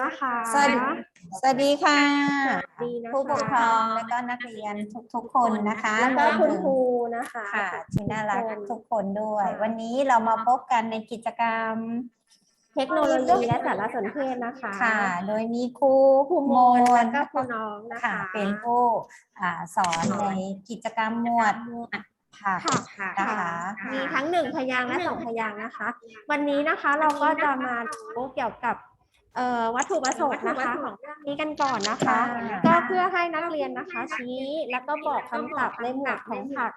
นะคะ สวัสดีสวัสดีค่ะ ดีนะคะ ผู้ปกครองและก็นักเรียนทุกๆ คนนะคะแล้วก็รวมคุณถึงครูนะคะค่ะที่น่ารักทุกคนทุกคนด้วยค่ะวันนี้เรามาพบกันในกิจกรรม เทคโนโลยีและสารสนเทศนะคะค่ะ โดยมีครูครูโมโมนนแล้วก็ครูน้องนะคะค่ะเป็นผู้อ่าสอนในกิจกรรมหมวดผักค่ะนะคะมีทั้งหนึ่งพยางค์และสองพยางค์นะคะ วันนี้นะคะเราก็จะมารู้เกี่ยวกับ เอ่อวัตถุประสงค์นะคะของเรื่องนี้กันก่อนนะคะ ก็เพื่อให้นักเรียนนะคะชี้แล้วก็บอกคำศัพท์ในหมวดของผัก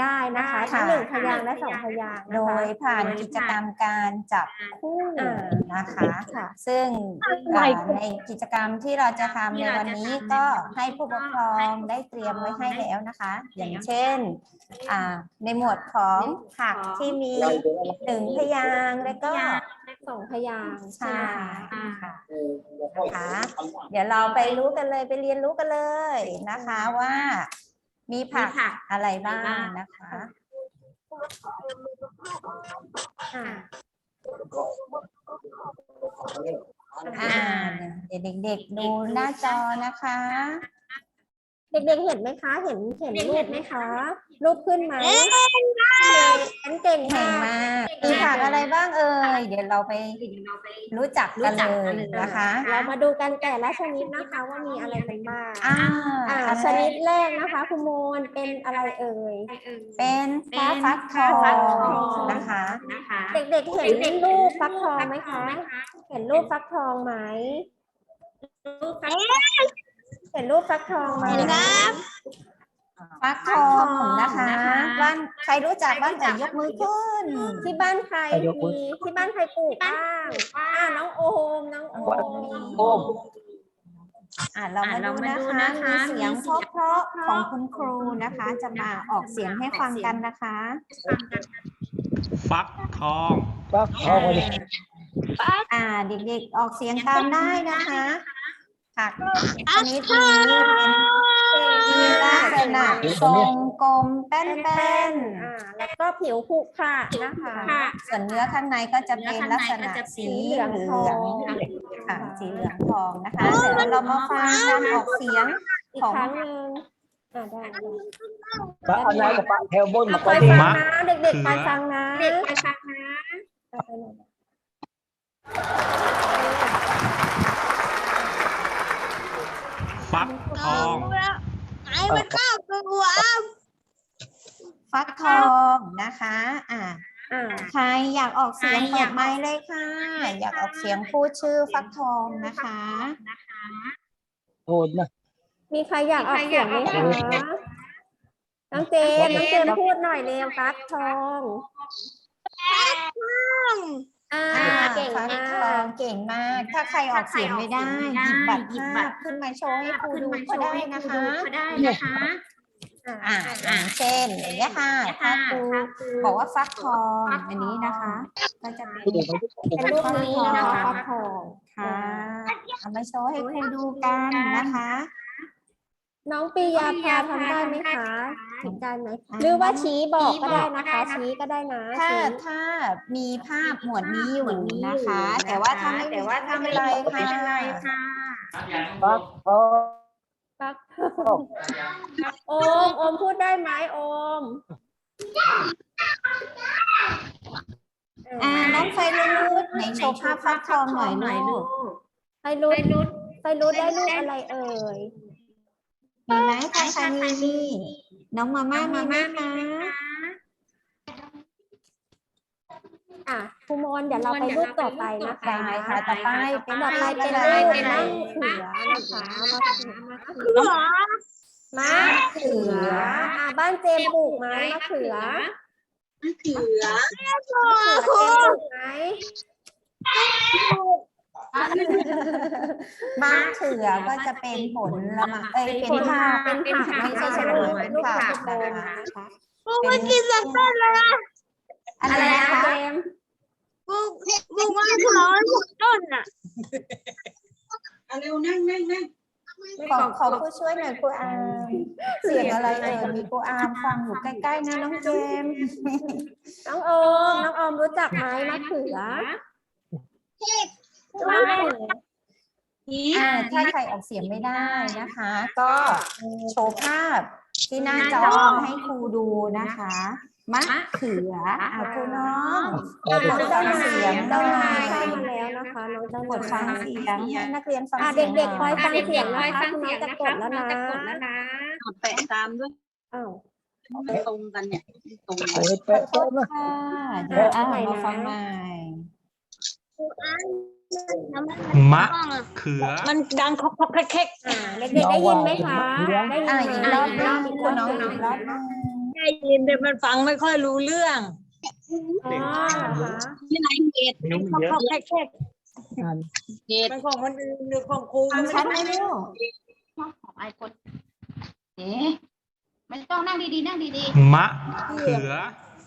ได้นะคะทั้งหนึ่งพยางค์และสองพยางค์นะคะ โดยผ่านกิจกรรมการจับคู่อ่า นะคะ ค่ะ ซึ่งอ่าในกิจกรรมที่เราจะทำในวันนี้ก็ให้ผู้ปกครองได้เตรียมไว้ให้แล้วนะคะ อย่างเช่นอ่าในหมวดของผักที่มีหนึ่งพยางค์แล้วก็ สองพยางค์ใช่ไหมคะค่ะ นะคะ เดี๋ยวเราไปรู้กันเลยไปเรียนรู้กันเลยนะคะว่า มีผักอะไรบ้าง นะคะอ่า อ่าเดี๋ยวเด็กๆดูหน้าจอนะคะ เด็กๆเห็นไหมคะ เห็นเห็นรูปไหมคะ รูปขึ้นไหมเห็นเก่งเก่งมากมากมีผักอะไรบ้างเอ่ยเดี๋ยวเราไปรู้จักกันเลยนะคะ เรามาดูกันแต่ละชนิดนะคะว่ามีอะไรกันบ้างอ่าอ่าอันชแรนิกดแรกนะคะคุณโมนเป็นอะไรเอ่ยเป็นฟ้าฟักทองนะคะ เด็กๆเห็นรูปฟักทองไหมคะ เห็นรูปฟักทองไหมเห็น รูปฟักทองไหมฟักทองนะคะบ้านใครรู้จักบ้างเอ่ยยกมือขึ้น ที่บ้านใครมีที่บ้านใครปลูกบ้างอ่าน้องโอมน้องโอมโอ้มอ่าเรามาดูนะคะมีเสียงเพราะๆของคุณครูนะคะ จะมาออกเสียงให้ฟังกันนะคะฟักทองฟักทองมาดิอ่าเด็กๆออกเสียงตามได้นะคะ ผักชนิดนี้เป็นมีลักษณะทรงกลมแป้นอ่าแล้วก็ผิวผุขระนะคะๆส่วนเนื้อข้างในก็จะเป็นลักษณะสีเหลืองค่ะสีเหลืองทองนะคะเดี๋ยวเรามาฟังการออกเสียงอีกของครั้งหนึ่งอ่าได้ได้ฟักเอาน้ำกับฟักแถวบนเอามาไปก่อนดิฟังนะเด็กๆไปฟังนะเด็กไปฟังนะ เอาไปหน่อยฟักทองฟักทองนะคะอ่าอ่าใครอยากออกเสียงเปิดไมค์เลยค่ะ อยากออกเสียงพูดชื่อฟักทองนะคะโทษนะมีใครอยากออกเสียงไหมคะน้องเจมส์น้องเจมส์พูดหน่อยเร็วฟักทองอ่า อ่าเก่งฟักมาทอกงเก่งมาก ถ้าใครออกเสียงไม่ได้หยิบบัตรภาพขึ้นมาโชว์ให้ครูดูก็ได้นะคะอ่าอย่างเช่นอย่างเงี้ยค่ะถ้าครูบอกว่าฟักทองอันนี้นะคะ ก็จะเป็นที่เด็กมันจะเป็นรูปนี้นะคะฟักทองค่ะเอามาโชว์ให้ครูดูกันนะคะ น้องปียาพาทำได้ไหมคะ ทำได้ไหมหรือว่าชี้บอกก็ได้นะคะ ชี้ก็ได้นะถ้าชี้ ถ้ามีภาพหมวดนี้อยู่นะคะ แต่ว่าถ้าไม่แต่ว่าถ้าไม่เป็นไรค่ะฟักทองฟักทองโอมโอมพูดได้ไหมโอมอ่าน้องไฟรูดไหนโชว์ภาพฟักทองหน่อยลูกใครรู้ใครรู้ได้รูปอะไรเอ่ย มีไหมถ้าใครมีน้องมาม่ามีไหมคะอะครูมอนเดี๋ยวเราไปรูปต่อไปนะคะได้ไหมคะต่อไปเป็นต่อไปเป็นอะไรรูปเป็นมะอะไรเขือนะคะมะเขือมะเขือมะเขืออะบ้านเจมส์ปลูกไหมมะเขือมะเขือเจมส์ปลูกไหม มะเขือก็จะเป็นผลละไม้เอ้ยเป็นผักเป็นผักไม่ใช่เฉลยเป็นลูกผัผักกโดนะนคะนะคะเป็นอะไรอะไรนะนะคะเจมส์ขอขอผู้ช่วยหน่อยครูอามเสียงอะไรเอ่ยมีครูอามฟังอยู่ใกล้ๆนะน้องเจมส์น้องโอมน้องโอมรู้จักไหมมะเขือมะเขื ออ่าถ้าใครออกเสียงไม่ได้นะคะ ก็โชว์ภาพที่หน้าจอให้ครูดูนะคะมะเขืออะครูน้องเอาไปกดฟังเสียงเจ้าหน่นายอยเข้ามาแล้วนะคะน้องเจ้ากดฟังเสียงให้นักเรียนฟังอะเสียงเด็กๆคหอน่ยอยฟังเสียงนะคะคุณน้องจะกดแล้วนะแปะตามด้วยอ้าวไม่ตรงกันเนี่ยไม่ตรงไปกันแปะโต๊ะนะค่ะเดี๋ยวอะมาฟังใหม่ มะเขือ มันดังคอกคอกแคกอ่าเด็กๆได้ยินไหมคะได้ยินอะไหมอีกรอบนึงคุณน้องอีกรอบนึงได้ยินแต่มันฟังไม่ค่อยรู้เรื่องอ๋อเหรอคะที่ไหนเหตุคอกคอกแคกแคกอ่านเหตุมันของคนอื่นหรือของครูฟังชัดไหมลูกของไอคนเอ๊ะไม่ต้องนั่งดีๆนั่งดีมะเขือ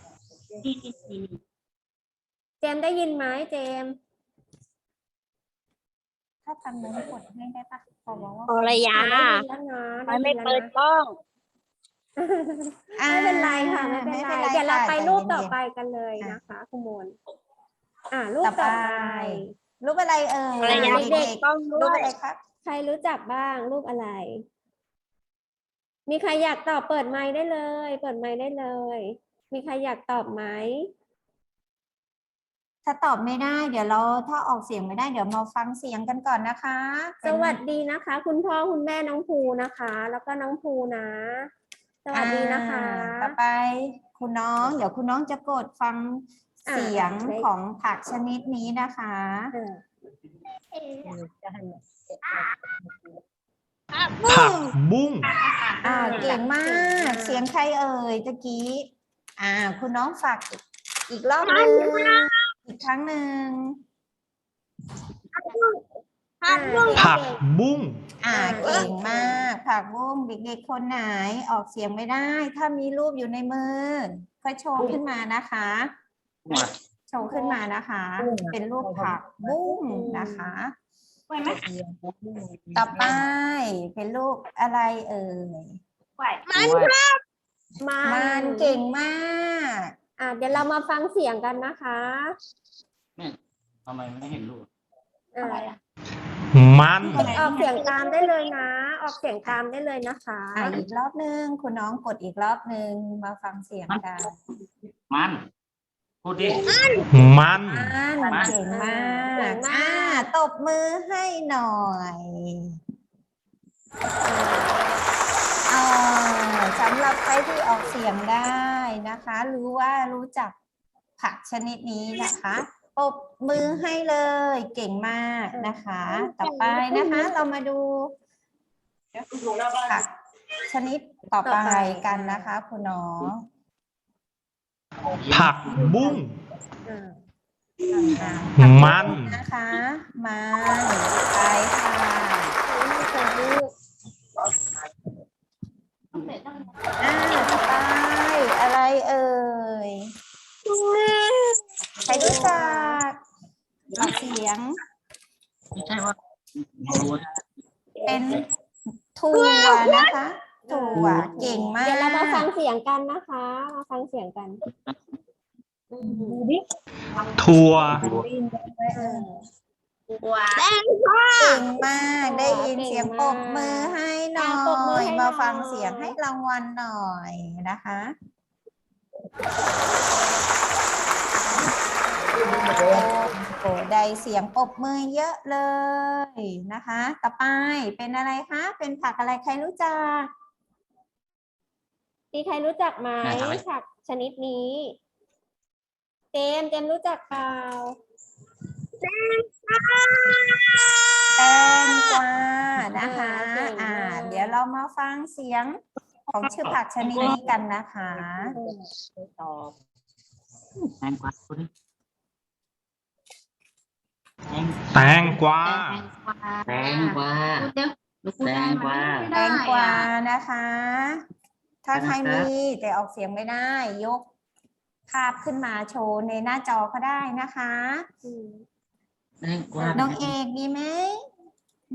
ๆดีๆเจมส์ได้ยินไหมเจมส์ ถ้าทำนั้นกดให้ได้ปะขอบอกว่าภรรยาได้ยินแล้วนะมันไม่ด้ยินเปิแล้วดนะกล้องอ่าไม่เป็นไรค่ะไม่เป็นไรเดี๋ยวเราไปค่ะรูปต่อใจไปเย็นกันเลยอะนะคะคุณมนอ่ารูปต่อต่อไปไปรูปอะไรเอ่ยภรรยาเด็กกล้องๆด้รูปวยอะไรครับใครรู้จักบ้างรูปอะไร มีใครอยากตอบเปิดไมค์ได้เลย เปิดไมค์ได้เลย มีใครอยากตอบไหม ถ้าตอบไม่ได้เดี๋ยวเราถ้าออกเสียงไม่ได้เดี๋ยวมาฟังเสียงกันก่อนนะคะ สวัสดีนะคะ คุณพ่อคุณแม่น้องภูนะคะ แล้วก็น้องภูนะ สวัสดีนะคะอ่าต่อไปคุณน้อง เดี๋ยวคุณน้องจะกดฟังอ่าเสียงได้ของผักชนิดนี้นะคะอ่าผักบุ้งอ่าเก่งมาก เสียงใครเอ่ยตะกี้ อ่า คุณน้องฝากอีกรอบหนึง อีกครั้งหนึ่งอ่าผักบุ้ง อ่าเก่งมาก ผักบุ้งเด็กๆคนไหนออกเสียงไม่ได้ ถ้ามีรูปอยู่ในมือก็โชว์ขึ้นมานะคะ โชว์ขึ้นมานะคะ เป็นรูปผักบุ้งนะคะไหวไหมต่อไปเป็นรูปอะไรเอ่ยไหวมันมันเก่งมาก อ่าเดี๋ยวเรามาฟังเสียงกันนะคะทำไมไม่เห็นรูปอ่าอะไรอะมันออกเสียงตามได้เลยนะ ออกเสียงตามได้เลยนะคะ อ่าอีกรอบนึงคุณน้องกดอีกรอบนึงมาฟังเสียงกันมันพูดดิ มัน อ่านเก่งมากอ่าตบมือให้หน่อย อ่าสำหรับใครที่ออกเสียงได้นะคะ รู้ว่ารู้จักผักชนิดนี้นะคะปรบมือให้เลยเก่งมากนะคะ ต่อไปนะคะ เรามาดูผักชนิดต่อไปกันนะคะ คุณน้องผักบุ้งอ่าอ่ามัน นะคะ มันไปค่ะนี่คือรูปต้องเสร็จต้องอ่าต่อ ไปอะไรเอ่ย ใครรู้จักออกเสียง ไม่ใช่ว่าเป็นถั่วนะคะ ถั่วเก่งมาก เดี๋ยวเรามาฟังเสียงกันนะคะ มาฟังเสียงกันอืมถั่วเออ ตัวเก่งมากได้ยินเสียงปรบมือให้หน่อย มาฟังเสียงให้รางวัลหน่อยนะคะ โอ้ได้เสียงปรบมือเยอะเลยนะคะ ต่อไปเป็นอะไรคะ เป็นผักอะไรใครรู้จักมีใครรู้จักไหมไหนครับ ผักชนิดนี้ เจมส์เจมส์รู้จักเปล่า แตงกวานะคะอ่าเดี๋ยวเรามาฟังเสียงของชื่อผักชนิดนี้กันนะคะตอบแตงกวาพูดดิแตงกวาแตงกวาพูดเดี๋ยวหนูพูดได้ไหมแตงกวานะคะ ถ้าใครมีแต่ออกเสียงไม่ได้ ยกภาพขึ้นมาโชว์ในหน้าจอก็ได้นะคะ อืมแตงกวาน้องเอกมีไหม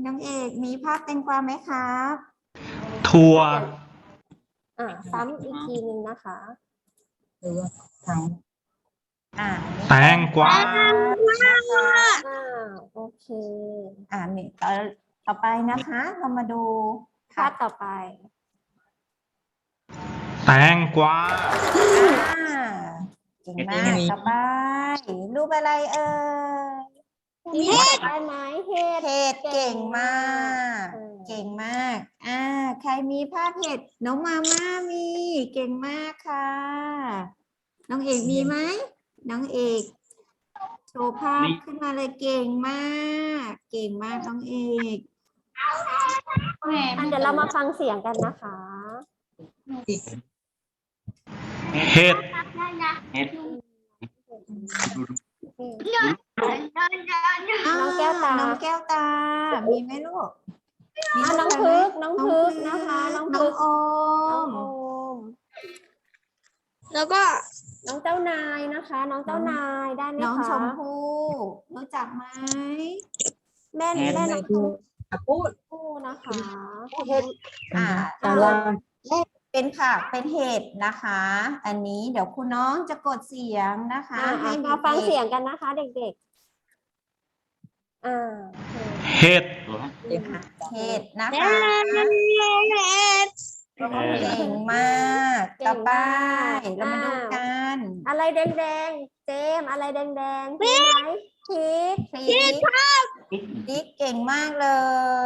น้องเอกมีภาพแตงกวาไหมครับถั่วอ่าซ้ำอีกทีหนึ่งนะคะหรือว่าทั้งอ่าแตงกวานะคะอ่าโอเค อ่านี่ต่อต่อไปนะคะ เรามาดูภาพต่อไป แตงกวาอ่าเก่งมากต่อไปรูปอะไรเอ่ย เห็ดได้ไหมเห็ดเห็ดเก่งมากเออเก่งมาก อ่า ใครมีภาพเห็ดน้องมาม่ามี เก่งมากค่ะ น้องเอกมีไหมน้องเอกโชว์ภาพขึ้นมาเลยเก่งมาก เก่งมากน้องเอกแม่อะเดี๋ยวเรามาฟังเสียงกันนะคะเห็ดเห็ดอ้า น้องแก้วตา น้องแก้วตา มีไหมลูกมีน้องพึก น้องพึกนะคะ น้องพึงกโอมอม แล้วก็น้องเจ้านายนะคะ น้องเจ้านายได้ไหมคะ น้องชมพู่รู้จักไหมแม่แม่น้องชมพูดพู่นะคะอ่าแต่ละ เป็นผักเป็นเห็ดนะคะ อันนี้เดี๋ยวคุณน้องจะกดเสียงนะคะอะให้มาฟังด็กๆเสียงกันนะคะ เด็กๆ อ่าโอเคเห็ดตัวไหมเห็ดนะคะเก่งมากต่อไปเรามาดูกัน อะไรแดงๆ เจมส์อะไรแดงๆมีไหมพริกพริกพริกเก่งมากเล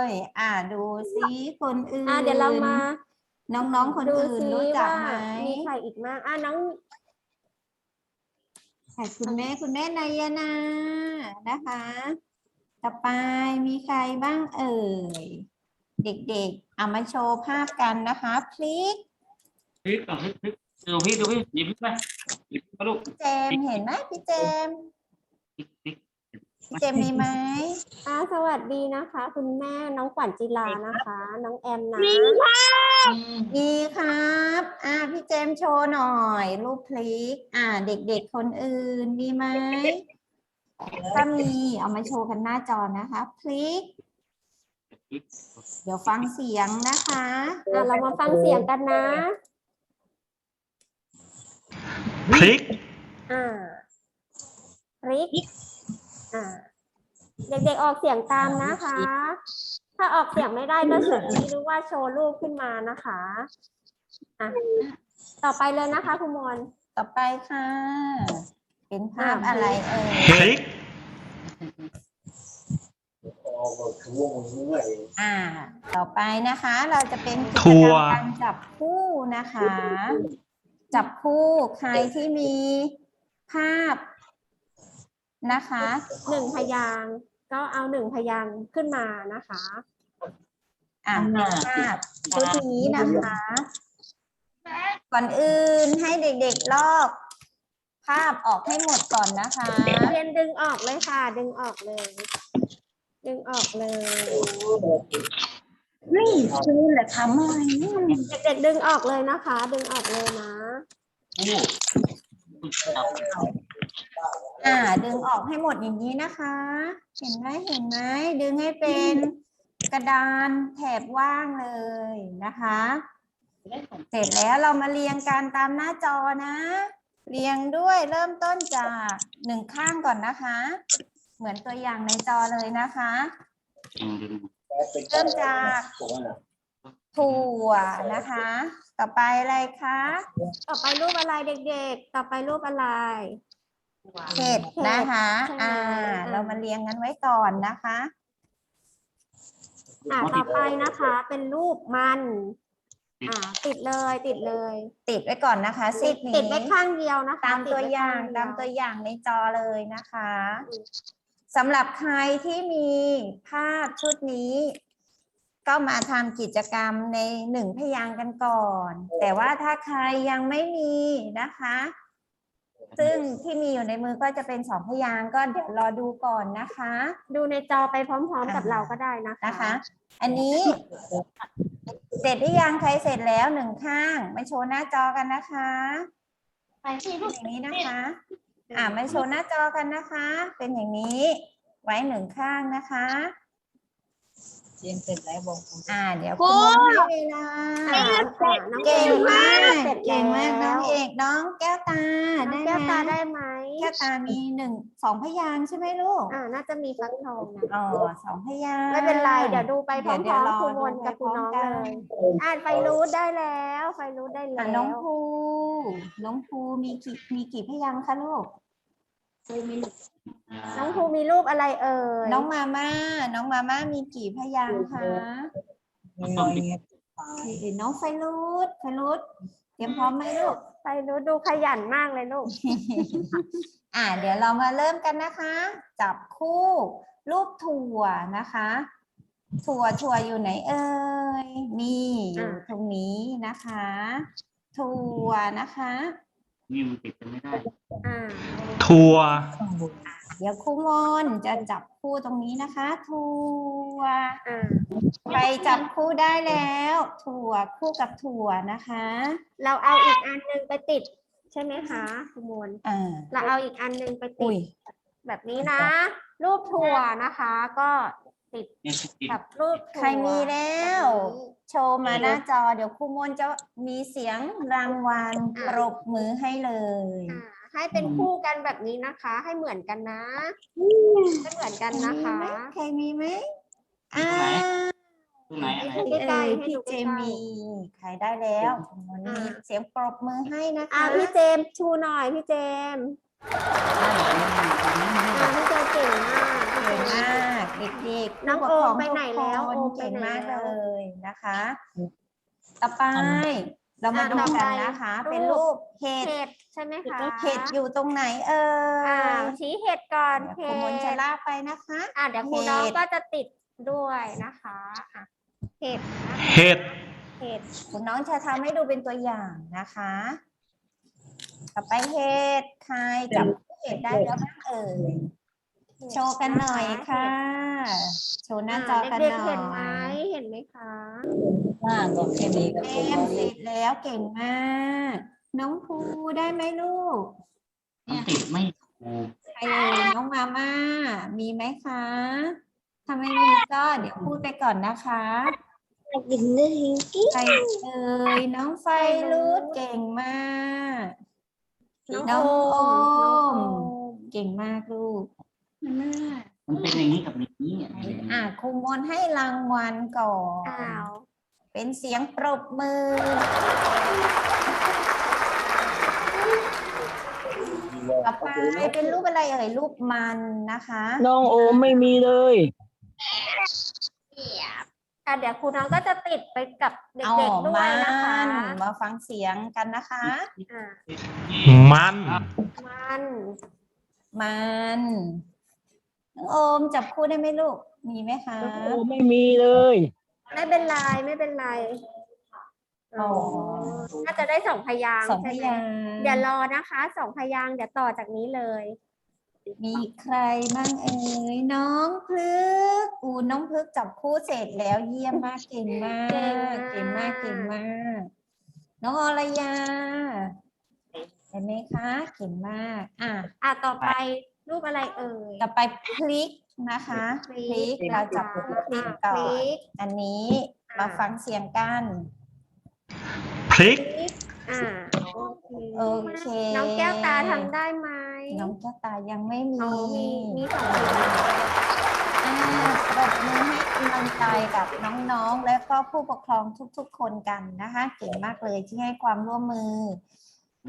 ย อ่าดูซิคนอื่นอะเดี๋ยวเรามา น้องๆ คนดูอื่นซิรู้จักว่าไหมมีใครอีกมากอะน้องค่ะคุณแม่คุณแม่นายนานะคะ ต่อไปมีใครบ้างเอ่ย เด็กๆเอามาโชว์ภาพกันนะคะ พลิกพริกอะพริกพริกดูพี่ดูพี่หยิบพริกไหมหยิบพริกมาลูกพี่เจมส์เห็นไหมพี่เจมส์พริกพริก พี่เจมส์มีไหมอะสวัสดีนะคะ คุณแม่น้องขวัญจิลานะคะ น้องแอมนะมีครับอ่าพี่เจมส์โชว์หน่อยรูปพลิก อ่า เด็กๆคนอื่นมีไหมถ้ามีเอามาโชว์กันหน้าจอนะคะพลิกพริกเดี๋ยวฟังเสียงนะคะอะเรามาฟังเสียงกันนะพริกอ่าพริกอ่า เด็กๆออกเสียงตามนะคะ ถ้าออกเสียงไม่ได้ก็ชี้หรือว่าโชว์รูปขึ้นมานะคะอะต่อไปเลยนะคะคุณมนต่อไปค่ะ เป็นภาพอะไรเอ่ยพริกอ่า ต่อไปนะคะ เราจะเป็นกิจถั่กรวรมการจับคู่นะคะ จับคู่ใครที่มีภาพ นะคะหนึ่งพยางค์ก็เอาหนึ่งพยางค์ขึ้นมานะคะอ่าภาพชุดนี้นะคะ ก่อนอื่นให้เด็กๆลอก ภาพออกให้หมดก่อนนะคะเรียนดึงออกเลยค่ะ ดึงออกเลย ดึงออกเลยนี่คือแหละทำอะไรเนี่ยเด็กๆดึงออกเลยนะคะ ดึงออกเลยนะโอ่า ดึงออกให้หมดอย่างนี้นะคะ เห็นไหมเห็นไหมดึงให้เป็นกระดานแถบว่างเลยนะคะ เสร็จแล้วเรามาเรียงกันตามหน้าจอนะ เรียงด้วยเริ่มต้นจากหนึ่งข้างก่อนนะคะ เหมือนตัวอย่างในจอเลยนะคะ เริ่มจากถั่วนะคะ ต่อไปอะไรคะ ต่อไปรูปอะไรเด็กๆ ต่อไปรูปอะไร เห็ดนะคะใช่ไหมอ่าอ่า เรามาเรียงกันไว้ก่อนนะคะ อ่าต่อไปนะคะ เป็นรูปมัน อ่า ติดเลยติดเลย ติดไว้ก่อนนะคะซีกนี้ติดไว้ข้างเดียวนะคะตามตัวไอย่างข้เดีตามตัวอย่างในจอเลยนะคะสำหรับใครที่มีภาพชุดนี้ก็มาทำกิจกรรมในหนึ่งพยางค์กันก่อน แต่ว่าถ้าใครยังไม่มีนะคะ ซึ่งที่มีอยู่ในมือก็จะเป็นสองพยางค์ก็เดี๋ยวรอดูก่อนนะคะ ดูในจอไปพร้อม ๆ กับอ่าเราก็ได้นะคะนะคะ อันนี้ เสร็จหรือยังใครเสร็จแล้วหนึ่งข้างมาโชว์หน้าจอกันนะคะไปที่ลูกอย่างนี้นะคะ อ่ามาโชว์หน้าจอกันนะคะ เป็นอย่างนี้ ไว้หนึ่งข้างนะคะเรียนเสร็จแล้วบอกครูอ่า เดี๋ยวคุณมองให้เวลาอ่าอ่าน้องเก่งมากเสร็จเก่งมากน้แล้องวเอกน้องแก้วตาน้ได้องไหมแก้วตาได้ไหมแก้วตามีหนึ่งสองพยางค์ใช่ไหมลูกอ่าน่าจะมีฟักทองนะอ๋อสองพยางค์ไม่เป็นไรเดี๋ยวดูไปพร้เดี๋อยวมเดี๋ยวรอๆครูมนดูกับครูน้องไปพร้อมเลกันยอ่านไฟรู้ได้แล้ว ไฟรู้ได้อะแล้วน้องภูน้องภูมีกี่มีกี่พยางค์คะลูก น้องภูมีรูปอะไรเอ่ยน้องมาม่า น้องมาม่ามีกี่พยางค์คะมีน้อยไงเอ้ยน้องไฟรุดไฟรุดเตรียมพร้อมไหมลูกไฟรู้ดูขยันมากเลยลูก อ่า เดี๋ยวเรามาเริ่มกันนะคะ จับคู่รูปถั่วนะคะ ถั่วถั่วอยู่ไหนเอ่ยมีอยู่อ่าตรงนี้นะคะ ถั่วนะคะ นี่มันติดกันไม่ได้ อ่าทัวเดี๋ยวครูมนจะจับคู่ตรงนี้นะคะถั่วอ่าไปจับคู่ได้แล้ว ถั่วคู่กับถั่วนะคะเราเอาอีกอันหนึงไปติด ใช่ไหมคะครูมนอ่าเราเอาอีกอันหนึงไปติอุ้ด ย แบบนี้นะ รูปถั่วนะคะ ก็ ติดเนี่ยติดกับรูปถั่วใครมีแล้วแบบนี้โชว์มาหน้าจอ เดี๋ยวครูมนจะมีเสียงรางวัลอ่าปรบมือให้เลย อ่าให้เป็นคู่กันแบบนี้นะคะ ให้เหมือนกันนะให้เหมือนกันนะคะใครมีไหมอ่าตรงไหนอันไหนให้พี่ใกล้เอ๋ยๆให้พี่ดูเจใกล้ๆมีใครได้แล้วครูมนมีอ่าเสียงปรบมือให้นะอ่าคะ พี่เจมส์ชูหน่อยพี่เจมส์อ่าพี่เจมส์เก่งมากเก่งมากเด็กๆน้องผู้ปกครโอมไปไหนแล้วทุกคนโอมไปเก่งไหนมากแล้เลวยนะคะ ต่อไปเรามาอะดูต่อไปกันนะคะเป็นรูรูปปเห็ดเห็ดใช่ไหมคะเห็ดอยู่ตรงไหนเอ่อ่ายชี้เห็ดก่อนเดี๋ยวเห็ครูมนจะดลากไปนะคะ อ่าเดี๋ยวครูน้องก็จะติดด้วยนะคะอะเห็ดนะคะเห็ดเห็ดคุณน้องจะทำให้ดูเป็นตัวอย่างนะคะ ต่อไปเห็ดใครจับเห็ดได้แล้วบ้างเอ่ย โชว์กันหน่อยค่ะ โชว์หน้าจอกันเด็กหน่ๆเห็นไหมอยเห็นไหมคะ มากบอกแค่นี้ก็เถูกต็มเสร็จแล้วเก่งมาก น้องภูได้ไหมลูกมันติดไม่ถูกใครเอ่ยน้องมาม่า มีไหมคะถ้าไม่มีก็เดี๋ยวพูดไปก่อนนะคะ กินได้จริงใครเอ่ยน้องไฟรูดเก่งมาก น้องโอม เก่งมากลูก มันเป็นอย่างนี้กับอย่างนี้อะอะครูมนให้รางวัลก่อนอ้าวเป็นเสียงปรบมือ ต่อไปเป็นรูปอะไรเอ่ยรูปมันนะคะ น้องโอมไม่มีเลย อะเดี๋ยวครูน้องก็จะติดไปกับเเอาด็กๆด้วยนะคะมันมาฟังเสียงกันนะคะ อ่ามัน มัน มัน น้องโอมจับคู่ได้ไหมลูก มีไหมคะน้องโอมไม่มีเลย ไม่เป็นไรไม่เป็นไรอ๋อ น่าจะได้สองพยางค์สองพใช่ไหมยางค์เดี๋ยวรอนะคะสองพยางค์เดี๋ยวต่อจากนี้เลยมีใครบ้างเอ่ยน้องพลึกอูน้องพลึกจับคู่เสร็จแล้วเยี่ยมมากเก่งมากเก่งมากเก่งมาก น้องอรยาเห็นไหมคะเก่งมาก อะ อะต่อไป รูปอะไรเอ่ยต่อไปพลิกนะคะพลิกเราจับคู่พลิกก่อพลินกอันนี้อะมาฟังเสียงกันพริกพลิกอ่าโอเคโอเคน้องแก้วตาทำได้ไหมน้องแก้วตายังไม่มีอ๋อมีมีสองพยางค์อ่าปรบมือให้กำลังใจกับน้องๆ และก็ผู้ปกครองทุกๆ คนกันนะคะ เก่งมากเลยที่ให้ความร่วมมือ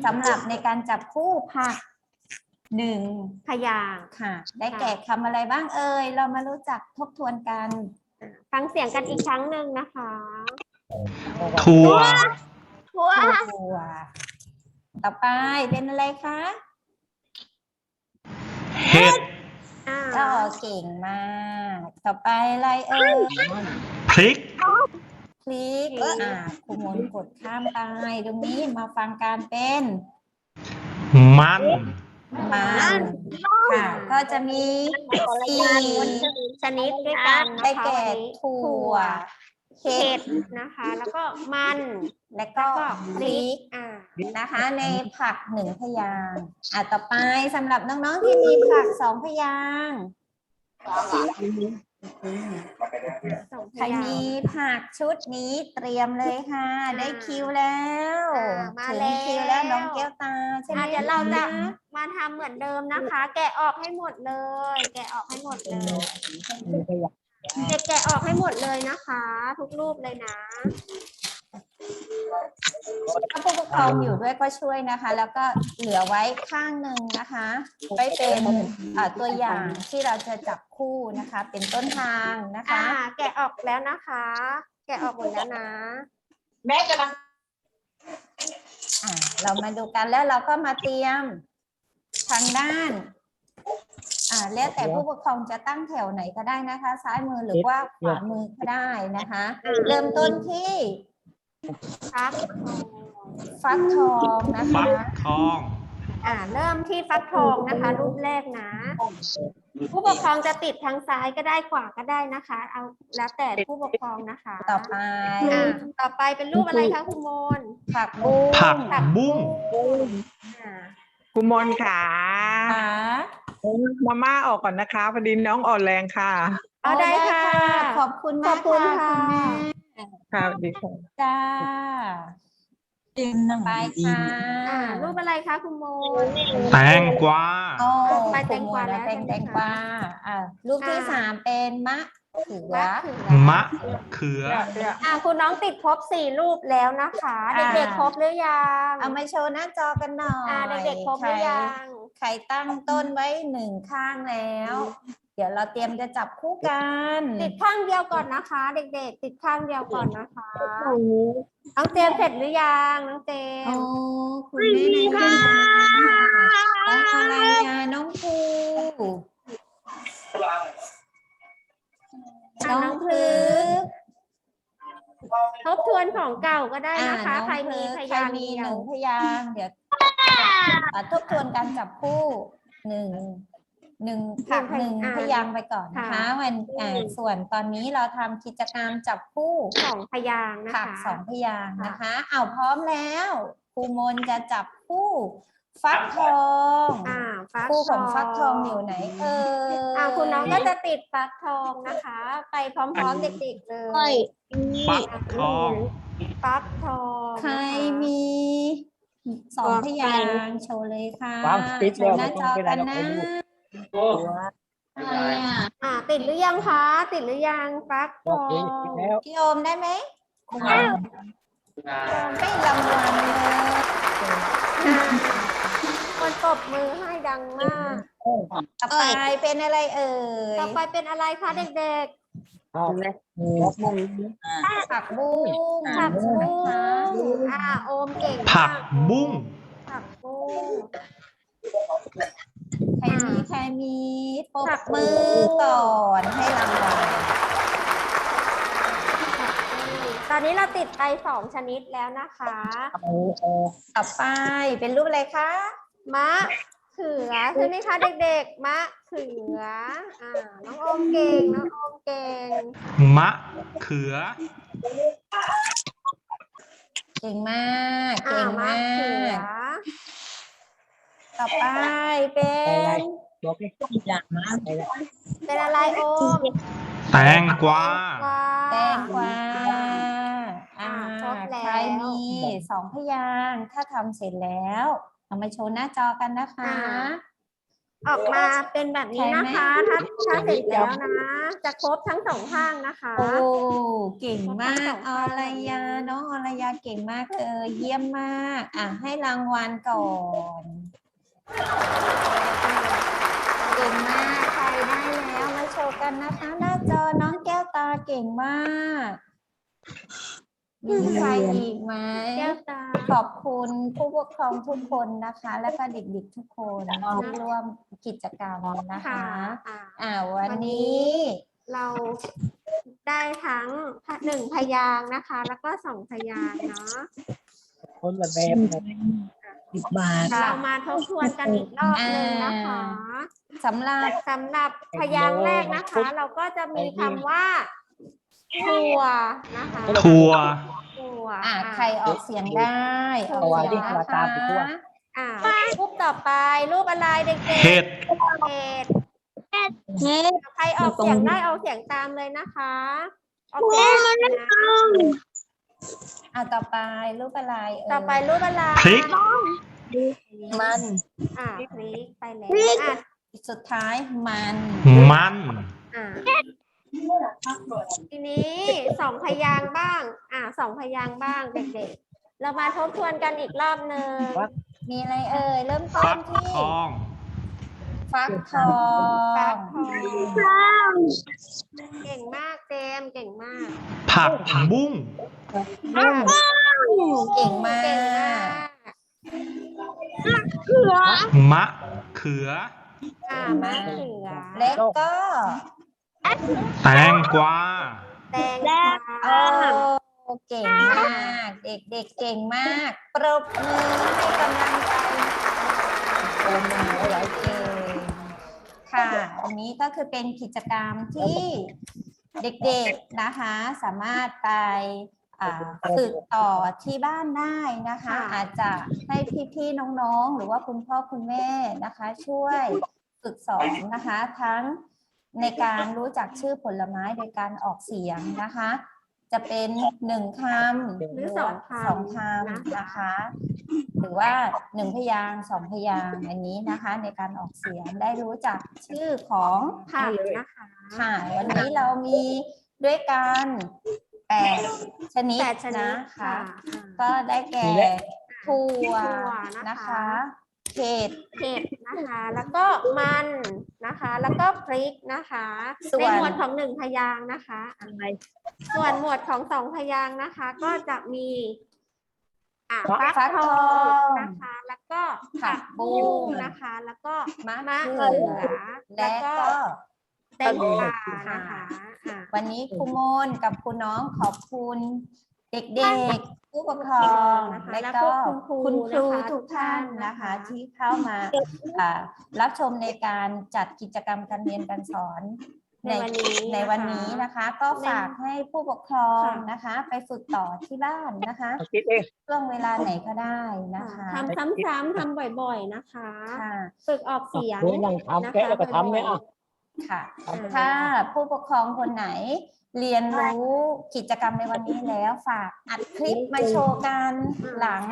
สำหรับในการจับคู่ผัก หนึ่งพยางค์ค่ะ ได้แก่คำอะไรบ้างเอ่ย เรามารู้จักทบทวนกัน ฟังเสียงกันอีกครั้งหนึ่งนะคะทัวทัวถั่วต่อไปเป็นอะไรคะเห็ดอ่าก็เก่งมาก ต่อไปอะไรเอ่ยพริกคลิกอ่าครูมนกดข้ามไปตรงนี้มาฟังการเป็น มัน มันค่ะ ก็จะมีสี่ชนิดด้วยกันได้แก่ถั่วเห็ดนะคะ แล้วก็มันและก็แล้วก็พริกอ่านะคะ ในผักหนึ่งพยางอะต่อไปสำหรับน้องๆที่มีผักสองพยาง ใครยางมีค์ผักชุดนี้เตรียมเลยค่ะ ได้คิวแล้วอ่ามาถึงคิวแล้วแล้วน้องแก้วตาใช่ไหมอะเดี๋ยวเราจะคมาทำเหมือนเดิมนะคะ แกะออกให้หมดเลย แกะออกให้หมดเลยมีขยะเด็กแกะออกให้หมดเลยนะคะ ทุกรูปเลยนะ ถ้าผู้ปกครองอยู่ด้วยก็ช่วยนะคะ แล้วก็เหลือไว้ข้างหนึ่งนะคะ ไว้เป็นเอ่อตัวอย่างที่เราจะจับคู่นะคะ เป็นต้นทางนะคะอ่าแกะออกแล้วนะคะ แกะออกหมดแล้วนะ แม่กำลังอ่าเรามาดูกันแล้วเราก็มาเตรียมทางด้าน อ่าแล้วแต่ผู้ปกครองจะตั้งแถวไหนก็ได้นะคะ ซ้ายมือหรือว่าขวามือก็ได้นะคะ เริ่มต้นที่ ฟักฟักทองนะฟัคะกทอง อ่า เริ่มที่ฟักทองนะคะ รูปแรกนะ ผู้ปกครองจะติดทางซ้ายก็ได้ขวาก็ได้นะคะ เอาแล้วแต่ผู้ปกครองนะคะต่อไปอ่าต่อไปเป็นรูปอะไรคะคุณโมนผักบุ้งผักบุ้งอ่าคุณมนต์ค่ะขามาม่าออกก่อนนะคะพอดีน้องอ่อนแรงค่ะ เอาได้ค่ะ ขอบคุณขมาอกบคุณค่ะค่ะคุณแม่ ค่ะสวัสดีค่ะ จ้ากินนั่งไปดีค่ะอ่ารูปอะไรคะคุณโมนแตงกวาโอ้ไปแตงกวาคุณโมแล้วเป็นใช่แตไหมงคะกวาอ่ารูปที่อ่าสามเป็นมะเขือมะเขือมะเขืออ่าคุณน้องติดครบสี่รูปแล้วนะคะอ่าเด็กๆครบหรือยังเอามาโชว์หน้าจอกันหน่อยอ่าเด็กๆครบหรือยังใครตั้งต้นไว้หนึ่งข้างแล้ว เดี๋ยวเราเตรียมจะจับคู่กันติดข้างเดียวก่อนนะคะ เด็กๆ ติดข้างเดียวก่อนนะคะน้องเจมส์เสร็จหรือยังน้องเจมโอ้ส์คุณแม่นายตั้งอะไรอะน้องภูน้องพลึกทบทวนของเก่าก็ได้นะคะอ่าใครมีน้องพเพิร์ทยานใครมีเดีหยวนึ่งพยางค์เดี๋ยวอะทบทวนการจับคู่หนึ่ง หนึ่งผักหนึ่งพยางค์ไปก่อนนะคะ วันอ่าส่วนตอนนี้เราทำกิจกรรมจับคู่สองพยางค์นะผักคะ สองพยางค์นะคะเอาพร้อมแล้วครูมนจะจับคู่ฟักทองอ่าฟักคู่ของฟักทองอยู่ไหนเอออ่าคุณน้องก็จะติดฟักทองนะคะ ไปพร้อมๆเด็กๆเลยฟักทอง ฟักทองใครมีสองพยางค์โชว์เลยค่ะวางปิดโชแล้วว์หน้าจอกันนะ โอ้อะไรอะอ่าติดหรือยังคะ ติดหรือยังฟักทโอองเคปิดแล้วพี่โอมได้ไหมไม่รางวัลเลยคนตบมือให้ดังมาก ต่อไปเป็นอะไรเอ่ย ต่อไปเป็นอะไรคะเด็กเอาเลยยกมือผักบุ้งๆผักบุ้งนะคะอ่าโอมเก่งผัมากกบุ้งผักบุ้งใค รมี ใครมีปรบมือก่อนให้รางวัลตอนนี้เราติดไปสองชนิดแล้วนะคะเอาเอาต่อไปเป็นรูปอะไรคะ มะเขือใช่ไหมคะเด็กๆ มะเขือ อ่า น้องโอมเก่ง น้องโอมเก่ง มะเขือ เก่งมากอ่าเก่งมะมาเขือก ต่อไปเป็นบอกให้ทุกอย่างนะไปแล้วเป็นอะไรโอมแตงกวาแตงกวาอ่าครบแล้ว ใครมีสองพยางค์ถ้าทำเสร็จแล้วเอามาโชว์หน้าจอกันนะคะออกมาเป็นแบบนี้นะคะ ถ้าถ้าเสร็จแล้วนะ จะครบทั้งสองข้างนะคะ โอ้เก่งมากครบทั้งสองอรยาน้องอรยาเก่งมากเลยเยี่ยมมาก อะให้รางวัลก่อน เก่งมากใครได้แล้วมาโชว์กันนะคะหน้าจอน้องแก้วตาเก่งมากมีใครอีกไหมแก้วตาขอบคุณผู้ปกครองทุกคนนะคะ และก็เด็กๆทุกคนที่ร่วมกิจกรรมนะคะอ่าอ่าวันนี้เราได้ทั้งหนึ่งพยางค์นะคะ แล้วก็สองพยางค์เนาะคนละแบบเลย สิบบาทค่ะเรามาทบทวนกันอีกรอบหนึ่งนะคะสำหรับสำหรับพยางค์แรกนะคะ เราก็จะมีคำว่าถั่วนะคะถั่วถั่วอ่าใครออกเสียงได้ออกตัวเสียงที่นะว่าตามไปทั่วคะอ่ารูปต่อไปรูปอะไรเด็กๆเห็ดเห็ดใครออกเสียงได้ออกเสียงตามเลยนะคะออกเสียงนะ อ่าต่อไปรูปอะไรเยต่อไปรูปอะไรพริก มันอ่าพริกไปแล้วอะสุดท้ายมันมัน อ่าทีนี้สองพยางค์บ้าง อ่าสองพยางค์บ้างเด็กๆ เรามาทบทวนกันอีกรอบหนึ่งมีอะไรเอ่ยเริ่มต้ฟันกที่ ทอง ฟักทอฟักทองเก่งมากเจมเก่งมากผักผักบุ้งมากเก่งมาเก่งมากกมะเขืออ่ามะเขือแล้วก็แตงกวาแตงกวาโอ้เก่งมาก เด็กๆเก่งมาก ปรบมือให้กำลังใจโอ้มาหลายเก่ง ค่ะ อันนี้ก็คือเป็นกิจกรรมที่เด็กๆนะคะสามารถไปอ่าฝึกต่อที่บ้านได้นะคะ อาจจะให้พี่ๆน้องๆ หรือว่าคุณพ่อคุณแม่นะคะ ช่วยฝึกสอนนะคะ ทั้งในการรู้จักชื่อผลไม้โดยการออกเสียงนะคะ จะเป็นหนึ่งคำหรือสองคำสองคำนะคะ หรือว่าหนึ่งพยางค์สองพยางค์อันนี้นะคะ ในการออกเสียงได้รู้จักชื่อของผักนะคะค่ะวันนี้เรามีด้วยกันแปดชนิดแปดชนินะดคะค่ะก็ได้แก่ถั่วถั่วนะคะนะคะ เห็ดเผ็ดนะคะ แล้วก็มันนะคะ แล้วก็พริกนะคะส่วนในหมวดของหนึ่งพยางค์นะคะอะส่วนหมวดของสองพยางค์นะคะ ก็จะมีอะฟักทองนะคะ แล้วก็ผักบุ้งนะคะ แล้วก็มะมะเขืเขืออและแล้วก็ก็แตงกวานะคะอะวันนี้ครูโมนกับครูน้องขอบคุณ เด็กๆ ผู้ปกครองนะคะและแล้วก็ก็คุณครูคุณครูนะคะทุกท่านทุกท่านนะนะคะคะ ที่เข้ามาอ่ารับชมในการจัดกิจกรรมการเรียนการสอน ในวันนี้ ในวันนี้นะคะ ก็ฝากให้ผู้ปกครองค่ะ นะคะ ไปฝึกต่อที่บ้านนะคะคิดเอง ช่วงเวลาไหนก็ได้นะคะทำซ้ำๆทำบ่อยๆนะคะ ค่ะ ฝึกออกเสียงเฮ้ยนั่งทำแกะแล้วก็ทำเนี่ยอะ ค่ะอ่าถ้าผู้ปกครองคนไหนเรียนรู้กิจกรรมในวันนี้แล้วฝากอัดคลิปมาโชว์กันหลัง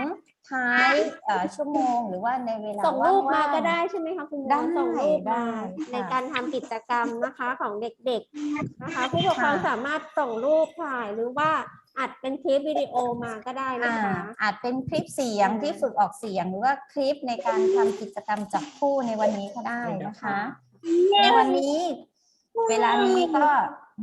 ท้ายเอ่อชั่วโมงหรือว่าในเวลาส่งรูปมาว่งๆก็ได้ใช่ไหมคะคุณโมได้ส่งรูปได้มาค่ะในการทำกิจกรรมนะคะของเด็กๆนะคะ ผู้ปกครองค่ะสามารถส่งรูปถ่ายหรือว่าอัดเป็นคลิปวิดีโอมาก็ได้นะอ่าคะอาจเป็นคลิปเสียงที่ฝึกออกเสียงหรือว่าคลิปในการทำกิจกรรมจับคู่ในวันนี้ก็ได้นะคะ ในวันนี้เวลานี้ก็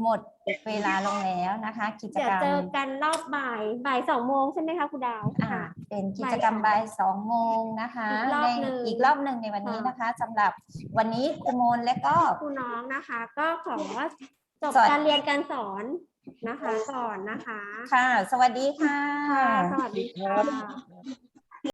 หมดเวลาลงแล้วนะคะ กิจเดี๋ยวกรรมเจอกันรอบบ่ายบ่ายสองโมงใช่ไหมคะคุณดาว อ่าค่ะเป็นกิจกรรมบ่ายสองโมงนะคะอีกรอบในหนึ่งอีกรอบหนึ่งในวันนี้นะคะสำหรับวันนี้ครูโมนและก็คุณน้องนะคะ ก็ขอจบสวัสดี การเรียนการสอนนะคะก่อนนะคะค่ะ สวัสดีค่ะ ค่ะสวัสดีครับค่ะ